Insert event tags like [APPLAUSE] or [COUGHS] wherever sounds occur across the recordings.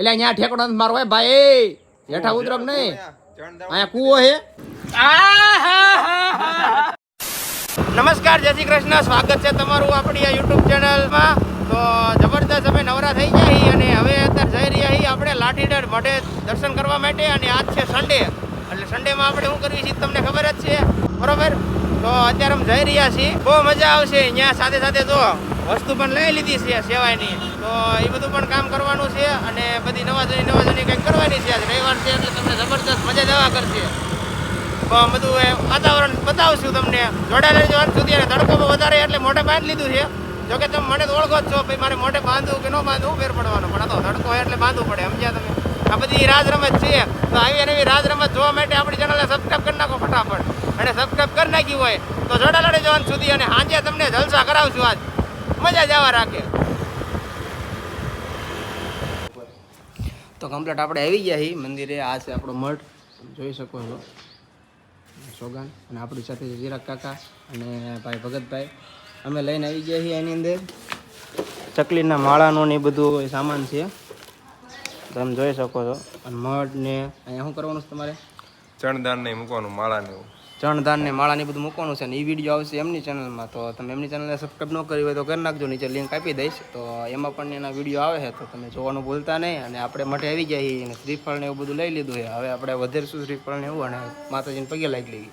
એટલે અહીંયા ઠેકડો મારો હે ભાઈ. હેઠા ઉતરક નહીં. અહીંયા કુવો હે. નમસ્કાર જય શ્રી કૃષ્ણ. સ્વાગત છે તમારું આપણી આ યુટ્યુબ ચેનલમાં. તો જબરદસ્ત અમે નવરા થઈ ગયા અને હવે અત્યારે જઈ રહ્યા છીએ આપણે લાઠીડર મઢે દર્શન કરવા માટે અને આજ છે સન્ડે એટલે સન્ડેમાં આપણે શું કરવી છે તમને ખબર જ છે. બરોબર? તો અત્યારે અમે જઈ રહ્યા છીએ. બહુ મજા આવશે. અહીંયા સાથે સાથે જો વસ્તુ પણ લઈ લીધી છે સેવાયની. તો એ બધું પણ કામ કરવાનું છે અને બધી નવા જૂની નવા જણી કંઈક કરવાની છે. આજ રવિવાર છે એટલે તમને જબરદસ્ત મજા જવા કરશે. બધું વાતાવરણ બતાવશું તમને. જોડાયેલા રહેજો સુધી અને તડકો વધારે એટલે મોઢે બાંધ લીધું છે. જોકે તમે મને તો ઓળખો જ છો, ભાઈ, મારે મોઢે બાંધવું કે ન બાંધવું, ફેર પડવાનો. પણ આ તો તડકો એટલે બાંધવું પડે. સમજ્યા તમે? આ બધી રાજ રમત છે. તો આવી અને એવી રાજ રમત જોવા માટે આપણી ચેનલને સબસ્ક્રાઈબ કરી નાખો ફટાફટ. અને સબસ્ક્રાઈબ કરી નાખી હોય તો જોડા લડે જવાનું સુધી અને સાંજે તમને જલસા કરાવશું આજ. મજા જ આવવા રાખે. તો કમ્પ્લીટ આપણે આવી ગયા છીએ મંદિરે. આ છે આપણો મઠ. જોઈ શકો છો. સોગાન અને આપણી સાથે ચિરાગ કાકા અને ભાઈ ભગતભાઈ. અમે લઈને આવી ગયા છીએ એની અંદર. ચકલીના માળાનો ને એ બધું સામાન છે. તમે જોઈ શકો છો. અને મઢ ને અહીંયા શું કરવાનું છે તમારે? ચણદાન નહીં મૂકવાનું માળા ને એવું. ચણધાન ને માળા ને બધું મૂકવાનું છે. ને એ વીડિયો આવશે એમની ચેનલમાં તો તમે એમની ચેનલને સબસ્ક્રાઈબ ન કરી હોય તો કરી નાખજો. નીચે લિંક આપી દઈશ. તો એમાં પણ એના વીડિયો આવે છે. તો તમે જોવાનું ભૂલતા નહીં. અને આપણે મઠે આવી ગયા છીએ અને શ્રીફળ ને એવું બધું લઈ લીધું છે. હવે આપણે વધેરશું શ્રીફળ ને એવું અને માતાજીને પગે લાગી લેવી.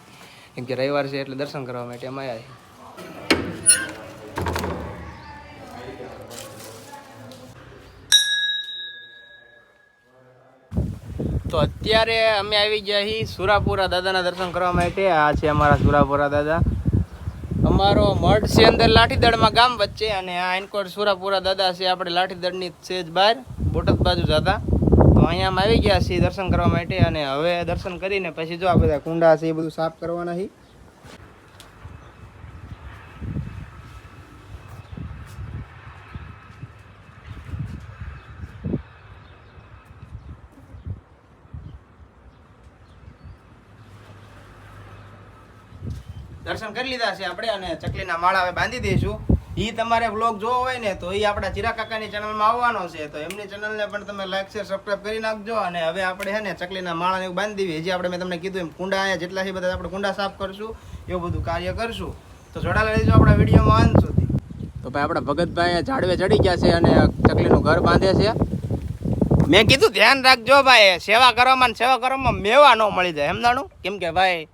કેમ કે રવિવાર છે એટલે દર્શન કરવા માટે અમે આવ્યા છીએ. તો અત્યારે અમે આવી ગયા છીએ સુરાપુરા દાદાના દર્શન કરવા માટે. આ છે અમારા સુરાપુરા દાદા. અમારો મઠ છે અંદર લાઠીદળમાં ગામ વચ્ચે અને આ એનકોટ સુરાપુરા દાદા છે આપણે લાઠીદળની સેજ બહાર, બોટદ બાજુ જતા તો અહીંયા અમે આવી ગયા છીએ દર્શન કરવા માટે અને હવે દર્શન કરીને પછી જો આ બધા કુંડા છે એ બધું સાફ કરવાના છે દર્શન કરી લીધા છે આપણે અને ચકલીના માળા હવે બાંધી દઈશું. એ તમારે વ્લોગ જોવો હોય ને તો એ આપણા ચિરા કાકાની ચેનલમાં આવવાનો છે. તો એમની ચેનલને પણ તમે લાઈક શેર સબસ્ક્રાઈબ કરી નાખજો અને હવે આપણે છે ને ચકલીના માળાને એવું બાંધી દઈએ. હજી આપણે મેં તમને કીધું એમ કુંડા અહીંયા જેટલા છે બધા આપણે કુંડા સાફ કરશું, એવું બધું કાર્ય કરશું. તો જોડાયેલા રહેજો આપણા વિડીયોમાં અંત સુધી. તો ભાઈ આપણા ભગતભાઈ ઝાડવે ચડી ગયા છે અને ચકલીનું ઘર બાંધે છે. મેં કીધું ધ્યાન રાખજો ભાઈ, સેવા કરવામાં સેવા કરવામાં મેવા ન મળી જાય. એમનાનું કેમ કે ભાઈ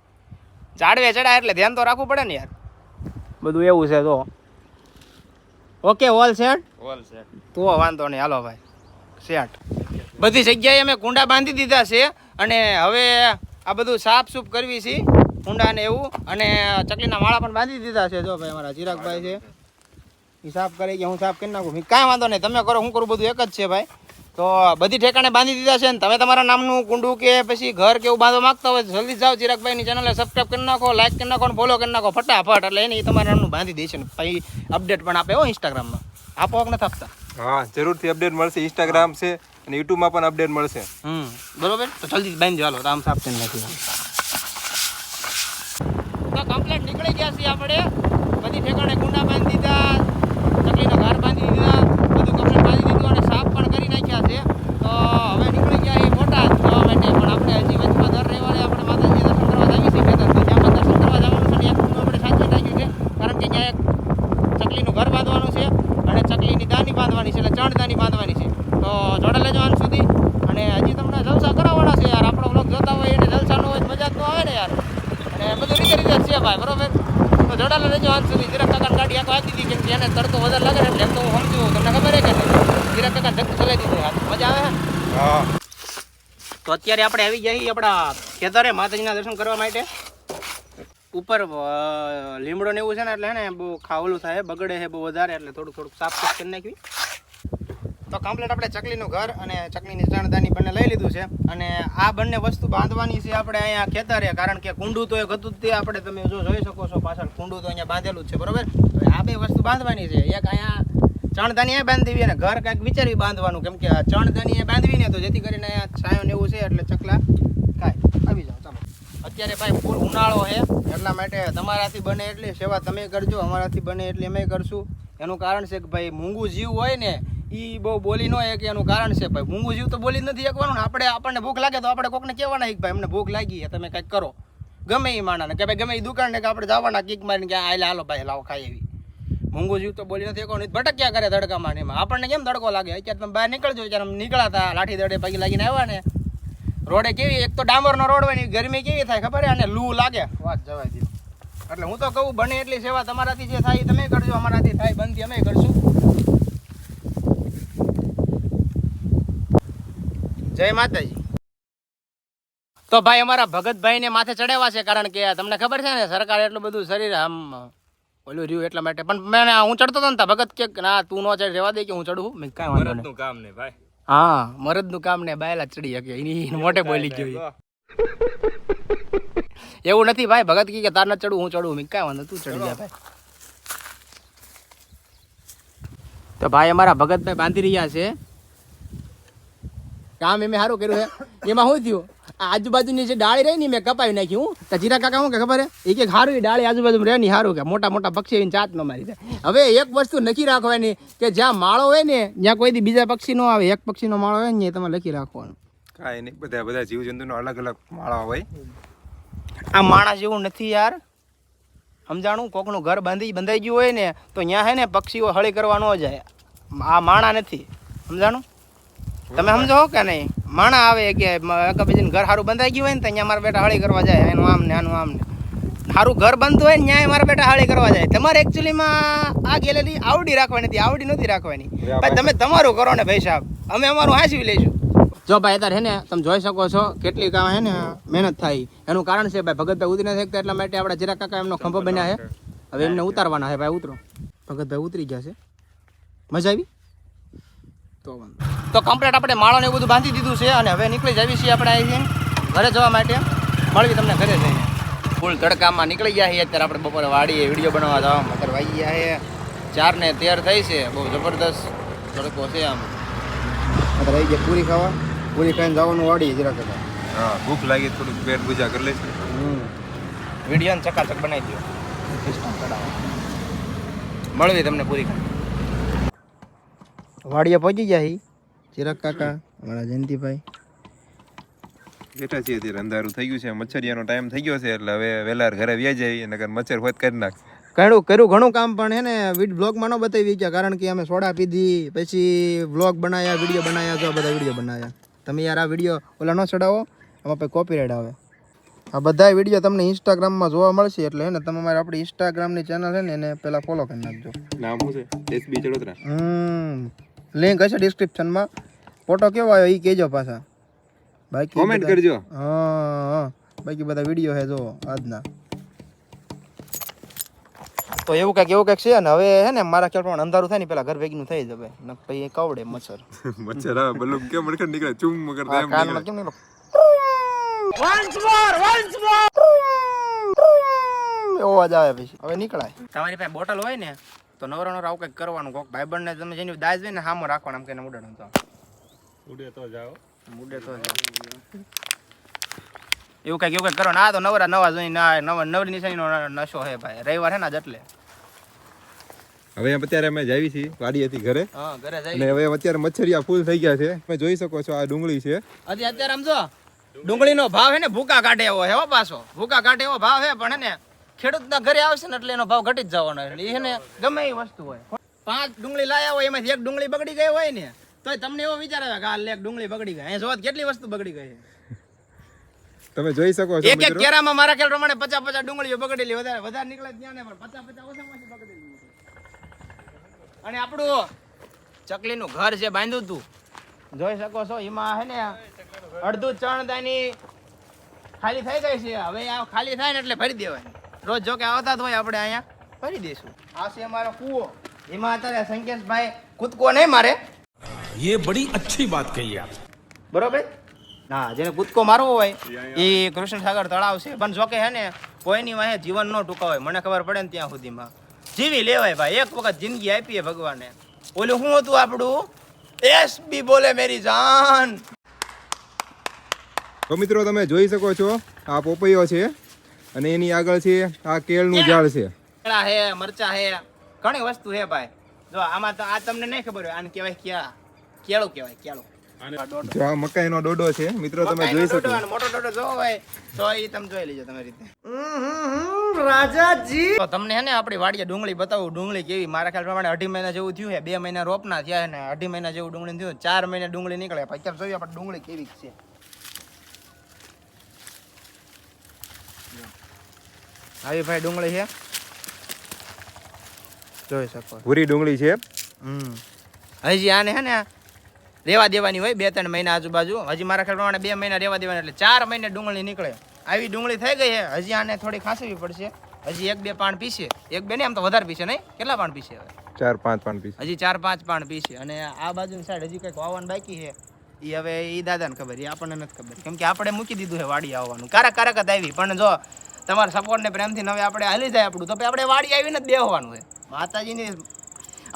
ઝાડવે ચડાય એટલે ધ્યાન તો રાખવું પડે ને યાર. બધું એવું છે તો. Okay all set all set તો વાંધો નહીં હાલો ભાઈ. સેટ બધી જગ્યાએ અમે કુંડા બાંધી દીધા છે અને હવે આ બધું સાફ સૂફ કરવી છે કુંડા ને એવું. અને ચકલીના માળા પણ બાંધી દીધા છે જો ભાઈ અમારા ચિરાગભાઈ છે. એ સાફ કરી ગયા હું સાફ કરી નાખું. કાંઈ વાંધો નહીં તમે કરો હું કરું બધું એક જ છે ભાઈ. તો બધી ઠેકાણે બાંધી દીધા છે ને તમે તમારા નામનું કુંડું કે પછી ઘર કે એવું બાંધવા માંગતા હોય જલ્દી જાઓ ચિરાગભાઈની ચેનલને સબસ્ક્રાઈબ કરી નાખો લાઈક કરી નાખો અને ફોલો કરી નાખો. ફટાફટ એટલે એને તમારા નામનું બાંધી દેશે ને. પછી અપડેટ પણ આપે હો ઇન્સ્ટાગ્રામમાં આપો નથી આપતા? હા જરૂરથી અપડેટ મળશે. ઇન્સ્ટાગ્રામ છે અને યુટ્યુબમાં પણ અપડેટ મળશે. હમ બરોબર? તો જલ્દી બાંધી ચાલો આમ સાફ કરી નાખી તો કમ્પ્લેટ નીકળી ગયા છીએ આપણે. બધી ઠેકાણે કુંડા બાંધી દીધા. ચકલીના ઘર બાંધી દીધા બધું કમ્પ્લેટ બાંધી દીધું અને સાફ પણ કરી નાખ્યા છે તો હવે નીકળી ગયા એ બોટાદ જવા માટે પણ આપણે હજી વચમાં દર રવિવારે આપણે માતાજી દર્શન કરવા જઈએ છીએ ખેતર તો ત્યાં પણ દર્શન કરવા જવાનું છે અને એક કુંડું આપણે સાચવી નાખ્યું છે કારણ કે ત્યાં એક ચકલીનું ઘર બાંધવાનું છે અને ચકલીની દાની બાંધવાની છે એટલે ચણ દાની બાંધવાની છે તો જોડે લેજો અંત સુધી અને હજી તમને જલસા કરાવવાના છે યાર આપણો બ્લોગ જોતા હોય એટલે જલસા ન હોય તો મજા જ ન આવે ને યાર અને બધું રીતે રીતે જ છે ભાઈ બરોબર તો જોડાલે રહેજો અંત સુધી જીરા કાકા ગાડી આખો આપી દીધી કેમ કે એને તડકો વધારે લાગે ને એટલે એમ તો હું સમજુ તમને ખબર કે જીરા કાકા ધક્કું ચલાવી દીધું મજા આવે હા? તો અત્યારે આપણે આવી ગયા આપણા ખેતરે માતાજીના દર્શન કરવા માટે. ઉપર લીમડો ને એવું છે ને એટલે હે ને બહુ ખાવલું થાય બગડે છે બહુ વધારે એટલે થોડું થોડુંક સાફ સાફ કરી નાખવી. તો કમ્પ્લીટ આપણે ચકલીનું ઘર અને ચકલીની ચણદાની બંને લઈ લીધું છે. અને આ બંને વસ્તુ બાંધવાની છે આપણે અહીંયા ખેતરે કારણ કે કુંડું તો એક હતું તે આપણે તમે જો જોઈ શકો છો પાછળ કુંડું તો અહીંયા બાંધેલું જ છે બરોબર? આ બે વસ્તુ બાંધવાની છે. એક અહીંયા ચણદાની એ બાંધી અને ઘર કાંઈક વિચારી બાંધવાનું, કેમ કે આ ચણદાની એ બાંધવી ને તો જેથી કરીને છાયો ને એવું છે એટલે ચકલા ખાય. આવી જાઓ, ચાલો. અત્યારે ભાઈ ફૂલ ઉનાળો છે, એટલા માટે તમારાથી બને એટલી સેવા તમે કરજો, અમારાથી બને એટલી અમે કરશું. એનું કારણ છે કે ભાઈ મૂંગું જીવ હોય ને એ બહુ બોલી ન કે એનું કારણ છે ભાઈ, મૂંગું જીવ તો બોલી જ નથી શકવાનું ને. આપણે, આપણને ભૂખ લાગે તો આપણે કોકને કહેવાના કે ભાઈ, અમને ભૂખ લાગી છે, તમે કંઈક કરો. ગમે એ માણાને, કે ભાઈ ગમે એ દુકાન ને કે આપણે જવાના, કીક મારીને કે આલે હાલો ભાઈ, લાવો, ખાઈ એવી મૂંગું જીવ તો બોલી નથી કોણ ભટક્યા કરે તડકામાં ને એમાં. આપણને કેમ તડકો લાગે? અત્યારે તમે બહાર નીકળજો ત્યારે અમે નીકળાતા, લાઠી દડે પગે લાગીને આવ્યા ને રોડે કેવી, એક તો ડામરનો રોડ હોય ને ગરમી કેવી થાય ખબર અને લૂ લાગે. વાત જવાય દે એટલે હું તો કહું, બને એટલી સેવા તમારાથી જે થાય તમે કરજો, અમારાથી થાય બનતી અમે કરશું. જય માતાજી. તો ભાઈ અમારા ભગતભાઈને માથે ચડાવ્યા છે કારણ કે તમને ખબર છે ને, સરકાર એટલું બધું શરીર આમ ઓલું રહ્યું એટલા માટે. પણ મેં હું ચડતો હતો ને તા ભગત કે ના તું નો ચડ રહેવા દે કે હું ચડું મેં કાંઈ વાંધો નહીં. કામ ને ભાઈ. હા મરદનું કામ ને બાયલા ચડી શકે. એની મોટે બોલી ગયો એવું નથી ભાઈ ભગત કી કે તાર ન ચડું હું ચડું મેં કાંઈ વાંધો તું ચડી જા ભાઈ. તો ભાઈ અમારા ભગતભાઈ બાંધી રહ્યા છે. કામ એમે સારું કર્યું છે એમાં શું થયું? આજુબાજુની જે ડાળી રહી ને મેં કપાવી નાખી હું. તો જીરા કાકા શું કે ખબર હે? એ કે સારું એ ડાળી આજુબાજુ રહે ને સારું કે મોટા મોટા પક્ષી એની ચાત મારી જાય હવે એક વસ્તુ નક્કી રાખવાની કે જ્યાં માળો હોય ને જ્યાં કોઈ દી બીજા પક્ષી નો આવે એક પક્ષીનો માળો હોય ને એ તમારે લખી રાખવાનો. કાંઈ નહીં બધા બધા જીવજંતુનો અલગ અલગ માળા હોય. આ માણસ જેવું નથી યાર. સમજાણું? કોકનું ઘર બાંધી બંધાઈ ગયું હોય ને તો ત્યાં હે ને પક્ષીઓ હળી કરવા ન જાય. આ માણા નથી. સમજાણું? તમે સમજો કે નહીં? માણા આવે કે એકબીજાને ઘર સારું બંધાઈ ગયું હોય ને તો અહીંયા મારા બેટા હળી કરવા જાય એનું આમ ને આનું આમ ને. સારું ઘર બનતું હોય ને ત્યાં મારા બેટા હાળી કરવા જાય. તમારે એકચ્યુઅલીમાં આ ગેલેરી આવડી રાખવાની હતી આવડી નથી રાખવાની. ભાઈ તમે તમારું કરો ને ભાઈ સાહેબ. અમે અમારું હાંસવી લઈશું. જો ભાઈ અત્યારે હે ને તમે જોઈ શકો છો કેટલી કામ હે ને મહેનત થાય. એનું કારણ છે ભાઈ ભગતભાઈ ઉતરી નથી શકતા એટલા માટે આપણા જીરા કાકા એમનો ખંભો બન્યા છે. હવે એમને ઉતારવાના છે ભાઈ ઉતરો. ભગતભાઈ ઉતરી ગયા છે. મજા આવી? તો તો કમ્પ્લીટ આપણે માળો ને એવું બધું બાંધી દીધું છે અને હવે નીકળી જઈએ છીએ આપણે અહીંથી. ઘરે જવા માટે. મળવી તમને ઘરે જઈને. ફૂલ તડકામાં નીકળી ગયા છીએ. અત્યારે આપણે બપોરે વાડીએ વીડિયો બનાવવા જવા વાગી ગયા છે. ચાર ને તેર થઈ છે. બહુ જબરદસ્ત તડકો છે આમ. અત્યારે આવી ગયા પૂરી ખાવા. પૂરી ખાઈને જવાનું વાડીએ જરા કરતા હા ભૂખ લાગી થોડુંક પેટ પૂજા કરી લઈશું. વીડિયો ચકાચક બનાવી દો સિસ્ટમ મળવી તમને પૂરી ખાઈ વાડીએ પહોંચી ગયા હી ચિરાગ કાકા અમારા જયંતિભાઈ. બેઠા છીએ અત્યારે અંધારું થઈ ગયું છે. મચ્છરિયાનો ટાઈમ થઈ ગયો છે એટલે હવે વહેલા ઘરે વ્યા જઈએ નકર મચ્છર હોત કરી નાખ. ઘણું કર્યું ઘણું કામ પણ હે ને વિડ બ્લોગમાં ન બતાવી ગયા કારણ કે અમે સોડા પીધી પછી બ્લોગ બનાવ્યા વીડિયો બનાવ્યા જો બધા વીડિયો બનાવ્યા તમે યાર આ વીડિયો ઓલા ન ચડાવો આમાં પછી કોપીરાઇટ આવે. આ બધા વીડિયો તમને ઇન્સ્ટાગ્રામમાં જોવા મળશે એટલે હે ને તમે અમારી આપણી ઇન્સ્ટાગ્રામની ચેનલ છે ને એને પહેલાં ફોલો કરી નાખજો. નામ શું છે? એસબી ચડોતરા. હમ. લિંક હશે ડિસ્ક્રિપ્શનમાં ફોટો કેવો આવ્યો એ કહેજો પાછા. બાકી કોમેન્ટ બધા- કરજો. હા હા. બાકી બધા વીડિયો હે જો આજના. તો એવું કંઈક એવું કંઈક છે ને હવે હે ને મારા ખ્યાલ પ્રમાણે અંધારું થાય ને પેલા ઘર ભેગીનું થઈ જવે ને પછી કવડે મચ્છર. [LAUGHS] મચ્છર આવે બલૂમ કેમ મડકડ નીકળે ચૂમ કરતા આ એમ કાનમાં નીકળે. કેમ એવો અવાજ આવે પછી. હવે નીકળાય. તમારી પાસે બોટલ હોય ને તો નવરો નવરો આવું કંઈક કરવાનું કોક ભાઈબંધને તમે જેની દાજ દે ને સામો રાખવાનું આમ કે ઉડાડવાનું તો. ઉડે તો જાઓ. એવું કંઈક એવું કંઈક કરો. ના તો નવરા નવા જોઈને ના નવા નવરી નિશાનીનો નશો હે ભાઈ. રવિવાર હે ને જ એટલે. હવે અત્યારે અમે જાવી છીએ વાડી હતી ઘરે. હા ઘરે જઈ અને હવે અત્યારે મચ્છરિયા ફૂલ થઈ ગયા છે. તમે જોઈ શકો છો આ ડુંગળી છે. અત્યારે અત્યારે સમજો ડુંગળીનો ભાવ હે ને ભૂકા કાઢે એવો હે પાછો. ભૂકા કાઢે એવો ભાવ હે પણ હે ને ખેડૂતના ઘરે આવશે ને એટલે એનો ભાવ ઘટી જ જવાનો એટલે એ ગમે એ વસ્તુ હોય. પાંચ ડુંગળી લાયા હોય એમાંથી એક ડુંગળી બગડી ગઈ હોય ને તો તમને એવો વિચાર આવે કે આ એક ડુંગળી બગડી ગઈ. અહીંયા જોવા કેટલી વસ્તુ બગડી ગઈ છે. તમે જોઈ શકો છો એક એક કેરામાં મારા ખ્યાલ પ્રમાણે પચાસ પચાસ ડુંગળીઓ બગડેલી વધારે વધારે નીકળે ત્યાં ને પણ પચાસ પચાસ ઓછામાં ઓછી બગડેલી અને આપણું ચકલીનું ઘર છે બાંધ્યું તું જોઈ શકો છો એમાં હે ને અડધું ચણદાની ખાલી થઈ ગઈ છે. હવે આ ખાલી થાય ને એટલે ભરી દેવાય. રોજ જો કે આવતા જ હોય આપણે અહીંયા ભરી દઈશું આ છે અમારો કૂવો એમાં અત્યારે સંકેશભાઈ કૂદકો નહીં મારે ये बड़ी अच्छी बात कही आप બરોબર હા જેને કૂદકો મારવો હોય એ કૃષ્ણસાગર તળાવ છે પણ જોકે હે ને કોઈની વાહે જીવન ન ટૂંકાવે મને ખબર પડે ને ત્યાં સુધીમાં જીવી લેવાય ભાઈ એક વખત જિંદગી આપીએ ભગવાને ઓલું શું હતું આપણું એસ બી બોલે મેરી જાન તો મિત્રો તમે જોઈ શકો છો આ પોપૈયો છે અને એની આગળ છે આ કેળનું ઝાડ છે. કેળા હે મરચા હે ઘણી વસ્તુ હે ભાઈ. જો આમાં તો આ તમને નહીં ખબર હોય આને કહેવાય ક્યાં કેળું કહેવાય કેળું. જો આ મકાઈનો ડોડો છે મિત્રો તમે જોઈ શકો. મોટો ડોડો હોય તો એ તમે જોઈ લેજો તમારી રીતે. રાજાજી. તો તમને હે ને આપણી વાડીએ ડુંગળી બતાવું ડુંગળી કેવી? મારા ખ્યાલ પ્રમાણે અઢી મહિના જેવું થયું છે બે મહિના રોપના થયા ને અઢી મહિના જેવું ડુંગળી થયું ચાર મહિના ડુંગળી નીકળે પછી અત્યારે જોઈએ આપણે ડુંગળી કેવી છે. આવી ભાઈ ડુંગળી છે. જોઈ શકો ભૂરી ડુંગળી છે. હમ. હજી આને હે ને રેવા દેવાની હોય બે ત્રણ મહિના આજુબાજુ. હજી મારા ખ્યાલ પ્રમાણે બે મહિના રેવા દેવાની એટલે ચાર મહિને ડુંગળી નીકળે. આવી ડુંગળી થઈ ગઈ છે. હજી આને થોડી ખાંસવી પડશે. હજી એક બે પાણ પીસે. એક બે નહીં આમ તો વધારે પીસે નહીં. કેટલા પાણ પીશે હવે? ચાર પાંચ પાન પીશે હજી ચાર પાંચ પાણ પીશે અને આ બાજુની સાઈડ હજી કંઈક વાવવાનું બાકી છે. એ હવે એ દાદાને ખબર એ આપણને નથી ખબર. કેમ કે આપણે મૂકી દીધું છે વાડી આવવાનું. કારક કારક જ આવી. પણ જો તમારા સપોર્ટ ને પ્રેમથી હવે આપણે હાલી જાય આપણું. તો આપણે વાડી આવીને જ બેહવાનું છે. માતાજીની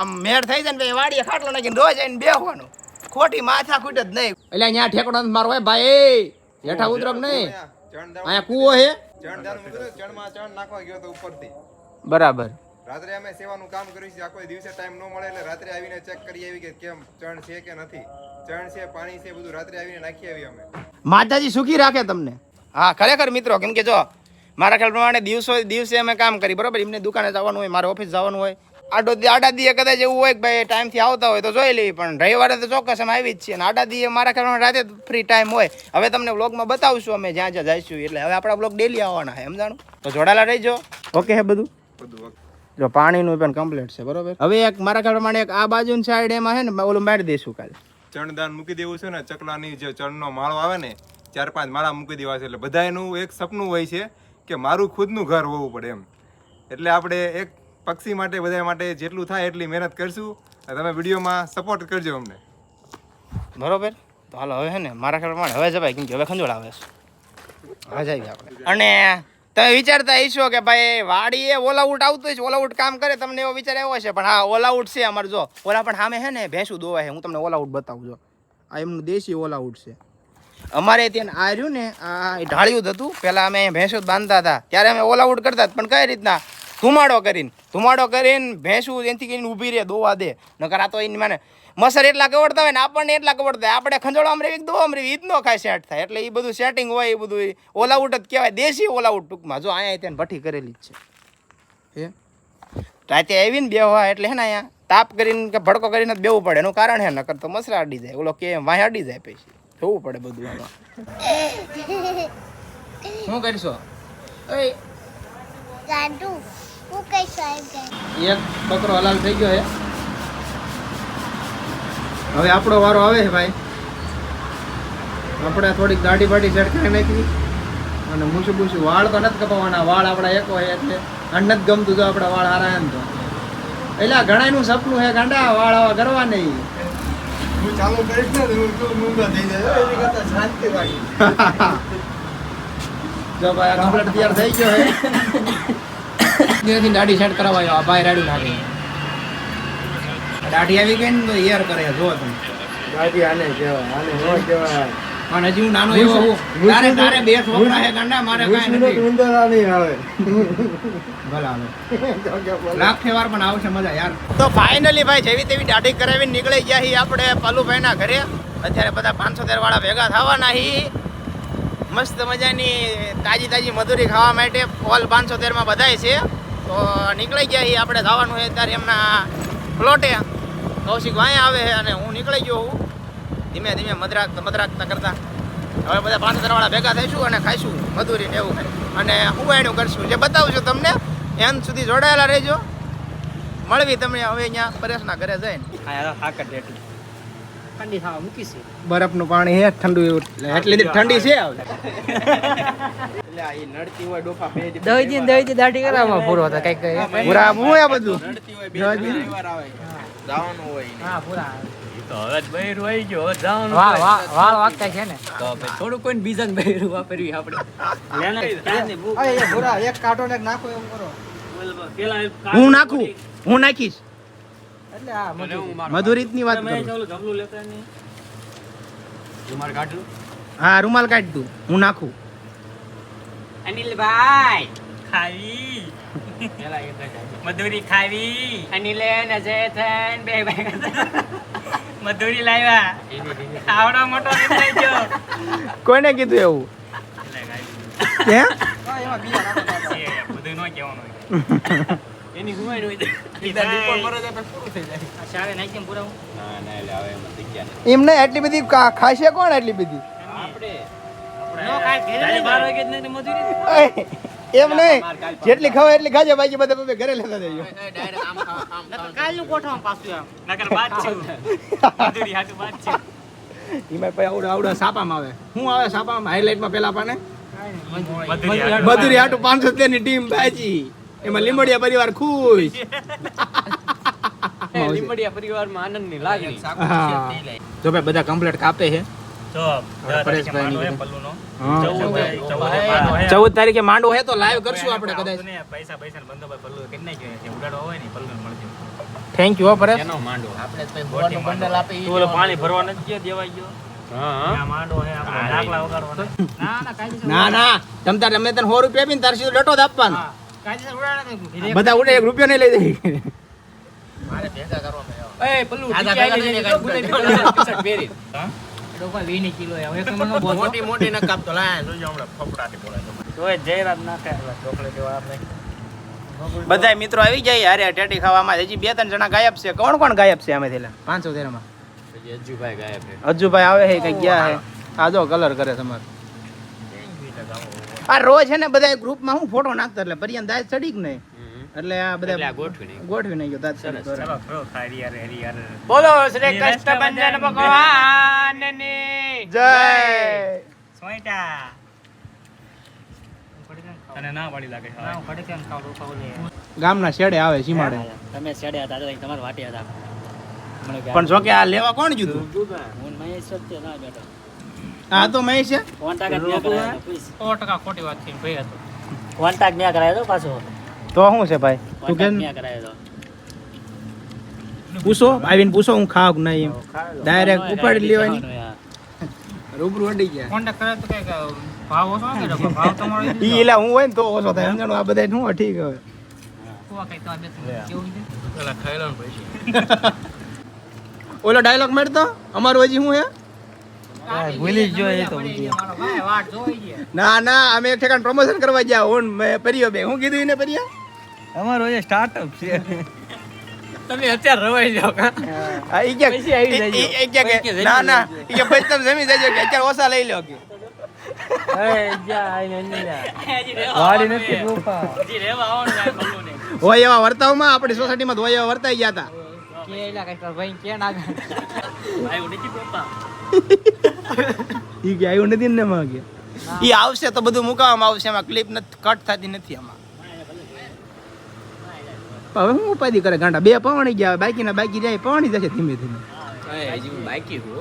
આમ મેળ થઈ જાય ને પછી વાડીએ ખાટલો નાખીને રોજ આવીને બેહવાનું. ખોટી માથા ખૂટ જ નહીં. એટલે અહીંયા ઠેકડો મારો હોય ભાઈ. હેઠા ઉતરક નહીં? અહીંયા કૂવો છે ચણમાં ચણ નાખવા ગયો તો ઉપરથી. બરાબર. રાત્રે અમે સેવાનું કામ કર્યું છે આખો દિવસે ટાઈમ ન મળે એટલે રાત્રે આવીને ચેક કરી આવી કે કેમ ચણ છે કે નથી. ચણ છે પાણી છે બધું રાત્રે આવીને નાખી આવી અમે. માતાજી સુખી રાખે તમને. હા ખરેખર મિત્રો કેમ કે જો મારા ખ્યાલ પ્રમાણે દિવસો દિવસે અમે કામ કરી બરાબર? એમને દુકાને જવાનું હોય મારે ઓફિસ જવાનું હોય. આડો આડા દીએ કદાચ એવું હોય કે ભાઈ ટાઈમથી આવતા હોય તો જોઈ લેવી પણ રવિવારે તો ચોક્કસ અમે આવી જ છીએ. અને આડા દીએ મારા ખ્યાલમાં રાતે ફ્રી ટાઈમ હોય. હવે તમને બ્લોગમાં બતાવશું અમે જ્યાં જ્યાં જઈશું. એટલે હવે આપણા બ્લોગ ડેલી આવવાના છે સમજાણું? તો જોડાયેલા રહીજો. ઓકે હે બધું? બધું જો પાણીનું પણ કમ્પ્લીટ છે બરોબર? હવે એક મારા ખ્યાલ પ્રમાણે એક આ બાજુની સાઈડ એમાં છે ને ઓલું મારી દઈશું કાલે. ચણદાન મૂકી દેવું છે ને ચકલાની જે ચણનો માળો આવે ને ચાર પાંચ માળા મૂકી દેવા છે. એટલે બધાનું એક સપનું હોય છે કે મારું ખુદનું ઘર હોવું પડે એમ. એટલે આપણે એક પક્ષી માટે બધા માટે જેટલું થાય એટલી મહેનત કરશું. અને તમે વિડીયોમાં સપોર્ટ કરજો અમને. બરોબર? તો હાલો હવે છે ને મારા ખ્યાલ પ્રમાણે હવે જવાય કેમ કે હવે ખંજોળ આવે છે. હવે જઈએ આપણે. અને તમે વિચારતા હશો કે ભાઈ વાડીએ ઓલ આઉટ આવતું છે ઓલ આઉટ કામ કરે તમને એવો વિચાર એવો છે પણ હા ઓલ આઉટ છે અમારે જો. ઓલા પણ સામે છે ને ભેંસું દોવા છે હું તમને ઓલ આઉટ બતાવું જો. આ એમનું દેશી ઓલ આઉટ છે. અમારે ત્યાં આ ને, આ ઢાળ્યું જ હતું. પહેલાં અમે ભેંસો બાંધતા હતા. ત્યારે અમે ઓલ આઉટ કરતા. પણ કઈ રીતના? ધુમાડો કરીને. ધુમાડો કરીને ભેંસું એનાથી કરીને ઊભી રહે, દોવા દે. નકર આ તો એની માને મસર એટલા કવડતા હોય ને, આપણને એટલા કવડતા હોય. આપણે ખંજોળો આમ રેવી દો આમ રેવી ઈ જ નો ખાય સેટ થાય. એટલે એ બધું સેટિંગ હોય એ બધું ઓલ આઉટ જ કહેવાય. દેશી ઓલ આઉટ ટૂંકમાં. જો અહીંયા ત્યાં ભઠ્ઠી કરેલી જ છે. હે? રાતે આવીને બે હોય એટલે હે ને અહીંયા તાપ કરીને કે ભડકો કરીને જ બેવું પડે. એનું કારણ હે, નકર તો મસરા અડી જાય. ઓલો કે વાંહે અડી જાય પછી. જોવું પડે બધું આમાં. શું કરશો? હું એક બકરો હલાલ થઈ ગયો છે હવે આપણો વારો આવે છે ભાઈ. આપણે થોડીક દાઢી બાઢી કરી નાખી. અને મૂછું બૂછું વાળ તો નથી કપાવવાના વાળ આપણા એક હોય એટલે. અને નથી ગમતું તો આપણા વાળ હારા એમ તો. એટલે ઘણાયનું સપનું છે ગાંડા. વાળ આવા કરવા નહીં [LAUGHS] જો ભાઈ આ કમ્પ્લીટ તૈયાર થઈ ગયો ત્યાંથી [COUGHS] દાઢી સેટ કરાવાયો આ ભાઈ રાડું નાખે. દાઢી આવી ગઈ ને તો હેર કરે જો તમે. દાઢી આને કેવા આને નો કહેવાય. પણ હજી હું નાનો એવો હું તારે તારે બે છોકરા હે ગાંડા મારે કાંઈ નથી. ઉંદરા નહીં આવે. ભલા આવે લાખ વાર પણ આવશે મજા યાર. તો ફાઇનલી ભાઈ જેવી તેવી દાઢી કરાવીને નીકળી ગયા છીએ આપણે પલુભાઈના ઘરે. અત્યારે બધા પાંચસો તેર વાળા ભેગા થવાના હી. મસ્ત મજાની તાજી તાજી મધુરી ખાવા માટે પોલ પાંચસો તેરમાં બધાય છે. તો નીકળી ગયા હી આપણે જવાનું છે અત્યારે એમના પ્લોટે કૌશિક વાંય આવે છે અને હું નીકળી ગયો હું. ધીમે ધીમે મદરાક મદરાકતા કરતા હવે બધા પાંચ તેર વાળા ભેગા થઈશું અને ખાઈશું મધુરી ને એવું. અને હું એનું કરશું. જે બતાવું છું તમને એન્ડ સુધી જોડાયેલા રહેજો. મળવી તમને હવે અહીંયા પરેશના ઘરે જઈને. ઠંડી ખાવા મૂકી છે. બરફનું પાણી હે ઠંડુ એવું. એટલી ઠંડી છે આવે એટલે આ નડતી હોય ડોફા બે દી- દહી દી દહી દી દાઢી કરાવવા પૂરો હતો કંઈક પૂરા હું આ બધું? હા. પૂરા વાહ વાહ વાળ વાગતા છે ને. થોડું કોઈ બીજા બહેરું વાપર્યું આપણે. પૂરા એક કાટો ને નાખો એમ કરો. હું નાખું? હું નાખીશ? એટલે આ મજૂરી. મધુરીતની વાત કરું. હા રૂમાલ કાઢ તું હું નાખું. ખાવી. મધુરી ખાવી. અનિલે નજે થેન બે ભાઈ. મધુરી લાવ્યા. આવડો મોટો થઈ ગયો. કોઈને કીધું એવું? હે? બધું ન કહેવાનું એની હોય. એમ નહીં આટલી બધી ખાશે કોણ એટલી બધી? બાર એમ નહીં. જેટલી ખાવા એટલી ખાજે બાકી બધા તમે ઘરે લેતા જજો. કાલનું કોઠામાં પાછું આમ નકર છું. છું. આવડા આવડા સાપામાં આવે. શું આવે સાપામાં? હાઇલાઇટમાં પેલા પાને? મધુરી હાટુ. પાંચસો તેરની ટીમ બાજી એમાં લીંબડિયા પરિવાર ખુશ. લીંબડિયા પરિવારમાં આનંદની લાગણી. હા. જો ભાઈ બધા કમ્પ્લેટ કાપે છે. તો. ચૌદ તારીખે માંડવો હે. તો લાઈવ કરશું આપણે કદાચ. પૈસા પૈસા બંદોબસ્ત પલ્લુ કરી નાખ્યો છે ઉડાડો હોય ને પલ્લુ મળજો થેન્ક યુ પરેશ. એનો માંડવો તું ઓલો પાણી ભરવા નથી ગયો દેવાઈ ગયો? આ માંડવો હે આપણે ડાકલા વગાડવાનો. ના ના કાયદેસર ના ના. તમ તાર અમે તને સો રૂપિયા આપીને તાર સીધો ડટો જ આપવાનો. બધા ઉડે એક રૂપિયો નહીં લઈ દે. એ પલ્લુ ટીકી આલી દેજે, લોકો કિલો. મોટી મોટી ન કાપતો. લાય. જોજો હમણાં ફફડાટી જયરાજ ચોકલેટ આપણે. બધા મિત્રો આવી જાય અરે ટેટી ખાવામાં હજી બે ત્રણ જણા ગાયબ છે. કોણ કોણ ગાયબ છે અમે થયેલા પાંચસો તેરમાં. પછી ગાયબ છે. અજુભાઈ આવે છે કઈ ગયા છે આ જો કલર કરે તમારે. આ રોજ છે ને બધા ગ્રુપમાં હું ફોટો નાખતા એટલે પરિયાન દાય ચડી કે નહીં. એટલે આ બધા ગોઠવી. ગોઠવી નહીં યાર બોલો શ્રી કૃષ્ણ ભગવાન જય! સોઈટા તને ના વાળી લાગે ગામના શેડે આવે સીમાડે. તમે શેડે હતા તો તમાર વાટી હતા. પણ જો કે આ લેવા કોણ જીતું હું મહેશ સત્ય ના બેઠો હા તો મહેશ છે? કોન્ટાક્ટ ન્યા કરાયો તો સો ટકા ખોટી વાત છે ભાઈ હતો કોન્ટાક્ટ ન્યા કરાયો તો પાછો. તો શું છે ભાઈ? તું કેમ? પૂછો આવીને પૂછો હું ખાવ કે નહીં ડાયરેક્ટ ઉપાડી લેવાની. રૂબરૂ અડી ગયા. કોન્ટાક્ટ કરે તો કે ભાવ ઓછો કે ભાવ તમારો [LAUGHS] ઈ એલા હું હોય ને તો ઓછો થાય. સમજણ આ બધા શું ઠીક હવે. [LAUGHS] ઓલો ડાયલોગ મેળતો અમારું હજી શું હે ભૂલી જ જોઈએ તો ના ના અમે એક ઠેકાણ પ્રમોશન કરવા ગયા હું મેં પરિયો બે. હું કીધું એને પરિયા? અમારો જે સ્ટાર્ટઅપ છે. તમે અત્યારે રવાઈ જાઓ હા? આ ઈ કે પછી આવી જાય ના ના ઈ કે પછી તમે જમી જજો કે અત્યારે ઓછા લઈ લો કે. હોય એવા વર્તાવમાં આપણી સોસાયટીમાં તો હોય એવા વર્તાઈ ગયા હતા કે ભાઈ કે ના પપ્પા ઈ કે આવ્યું નથી ને એમાં કે? ઈ આવશે તો બધું મુકાવવામાં આવશે એમાં ક્લિપ નથી કટ થતી નથી આમાં. હવે હું ઉપાધિ કરે ગાંડા? બે પવણી ગયા બાકી ના બાકી જાય પવણી જશે ધીમે ધીમે. હજી બાકી હો.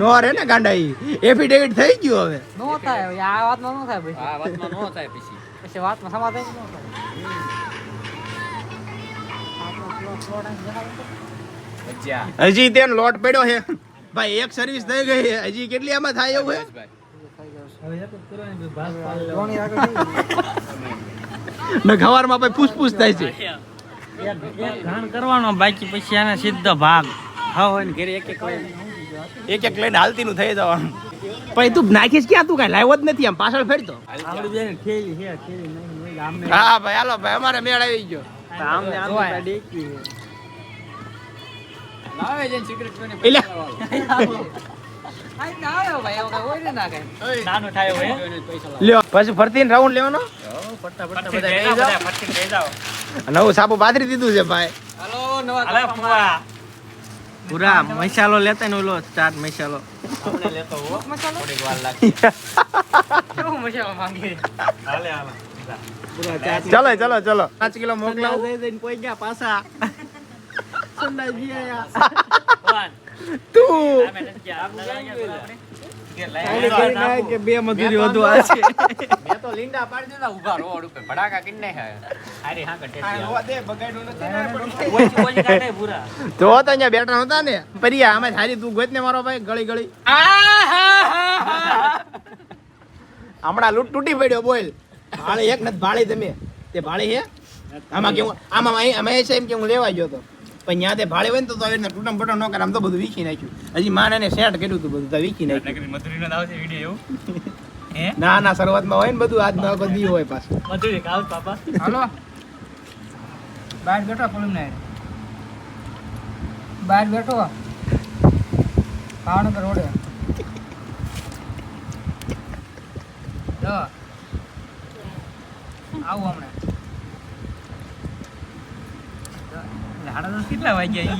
નો રે ને ગાંડા ઈ. એફિડેવિટ થઈ ગયું હવે. નો થાય આ વાતમાં નો થાય પછી. આ વાતમાં નો થાય પછી. પછી વાતમાં સમાધાન નો થાય. ભજીયા. હજી તેન લોટ પડ્યો છે. ભાઈ એક સર્વિસ થઈ ગઈ છે. હજી કેટલી આમાં થાય એવું હે ભાઈ. ને ખવારમાં ભાઈ પૂછપૂછ થાય છે. ઘાણ કરવાનો બાકી પછી આને સીધો ભાગ. હા હોય ને ઘરે એક એક એક એક લઈને હાલતી નું થઈ જવાનું. પછી તું નાખીશ ક્યાં? તું કઈ લાવ્યો જ નથી આમ. પાછળ ફેરતો હા ભાઈ હાલો ભાઈ અમારે મેળ આવી ગયો. આમ આમને ડેકી ફરતી ને રાઉન્ડ લેવાનો? નવું સાબુ પાથરી દીધું છે ભાઈ. હાલો નવા પૂરા મસાલો લેતા ને ઓલો ચાટ મસાલો. આપણે લેતો હો થોડીક વાર લાગશે. કેવું મસાલો માંગે? હાલે હાલે. ચલો ચલો ચલો. પાંચ કિલો મોકલાવો. ભગવાન તું બે મજૂરી વધુ આ ને પરિયા અમે સારી તું ગોત ને મારો ભાઈ ગળી ગળી હમણાં લૂટ તૂટી પડ્યો બોલ ભાળે એક નથી ભાળી તમે તે ભાળી હે આમાં કેવું આમાં અમે છે એમ કે હું લેવા ગયો તો પણ ત્યાં તે ભાડે હોય ને તો તો આવી તૂટમ બટમ ન કરે આમ તો બધું વીખી નાખ્યું. હજી માને એને સેટ કર્યું હતું બધું તો વીખી નાખ્યું. મધુરી નો આવશે વીડિયો એવું. [LAUGHS] ના ના શરૂઆતમાં હોય ને બધું આજ નવો બધી હોય પાછું. મધુરી કાવ પાપા. હાલો. બહાર બેઠો કોલમ ને બહાર બેઠો. ભાવનગર રોડે. આવું હમણાં સાડા દસ કેટલા વાગ્યા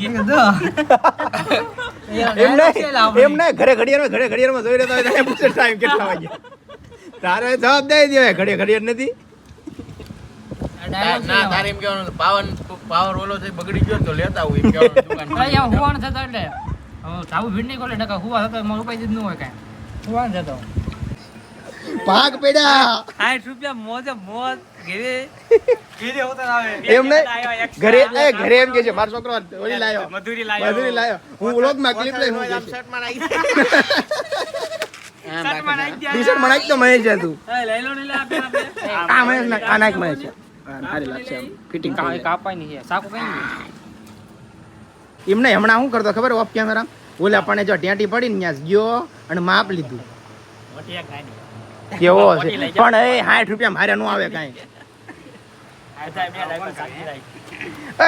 એમ નહીં ઘરે ઘડિયાળમાં ઘરે ઘડિયાળમાં જોઈ રહેતા હોય પૂછે ટાઈમ કેટલા વાગ્યા. તારે જવાબ દઈ દેવાય ઘડીએ ઘડિયાળ નથી. ના તારે એમ કહેવાનું પાવર પાવર ઓલો થઈ બગડી ગયો તો લેતા આવું એમ [LAUGHS] કહેવાનું હુવાનું થતો એટલે. હવે ભીડ નહીં કોલે ટકા હુવા થતો મારું ઉપાય જ ન હોય કાંઈ. થતો ભાગ પડ્યા. 60 રૂપિયા મોજે મોજ. ઘરે ઘરે ઉતર આવે. એમ નહીં. ઘરે એ ઘરે એમ કે છે મારો છોકરો ઓલી લાયો. મધુરી લાયો. મધુરી લાયો. હું વ્લોગમાં ક્લિપ લઈ હું નાખી. ટી [LAUGHS] શર્ટ મનાઈ તો મહેશ છે તું. એ લઈ લો ને લે. આ મહેશ ના આ નાખ મહેશ. છે સારી લાગશે ફિટિંગ કાપાય નહીં છે કઈ નહીં. એમ હમણાં શું કરતો ખબર ઓફ કેમેરા ઓલા પણ જો ટેટી પડી ને ત્યાં ગયો અને માપ લીધું. કેવો છે. પણ એ સાઠ રૂપિયા મારે ન આવે કાંઈ.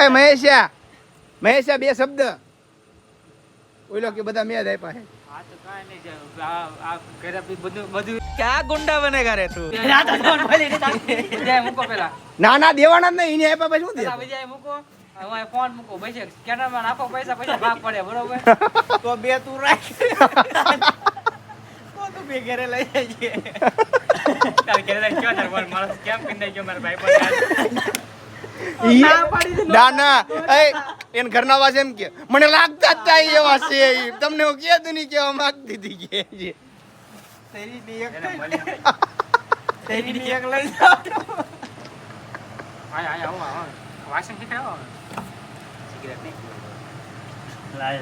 એ મહેશા મહેશા બે શબ્દ. ઓલો કે બધા મેં જ આપ્યા છે. આ તો કાંઈ નહીં છે. આ- આ ઘરે બી બધું બધું ક્યાં ગુંડા બનેગા રે તું? આ તો ફોન ભરી દીધા. બીજાએ મૂકો પેલા. ના ના દેવાના જ નહીં. એને આપ્યા પછી શું દે મૂકો. હવે ફોન મૂકો. પૈસા નાખો પૈસા પૈસા ભાગ પડે બરોબર? [LAUGHS] તો બે તું રાખ. બે ઘરે લઈ જજે તારે ઘરે લઈ ગયો તારે બોલ, માણસ કેમ કરી નાખ્યો મારા ભાઈ પર ઈ- ના ના એ એને ઘરના વાસ એમ કે મને લાગતા જ તા ઈ એવા છે તમને હું કહેતું નહીં કેવા માંગતી હતી કે છે. તેરી ની તેરી ની લઈ જાઓ. આય આય આવો આવો. વાસણ શીખડાવો સિગરેટ નહીં. લાય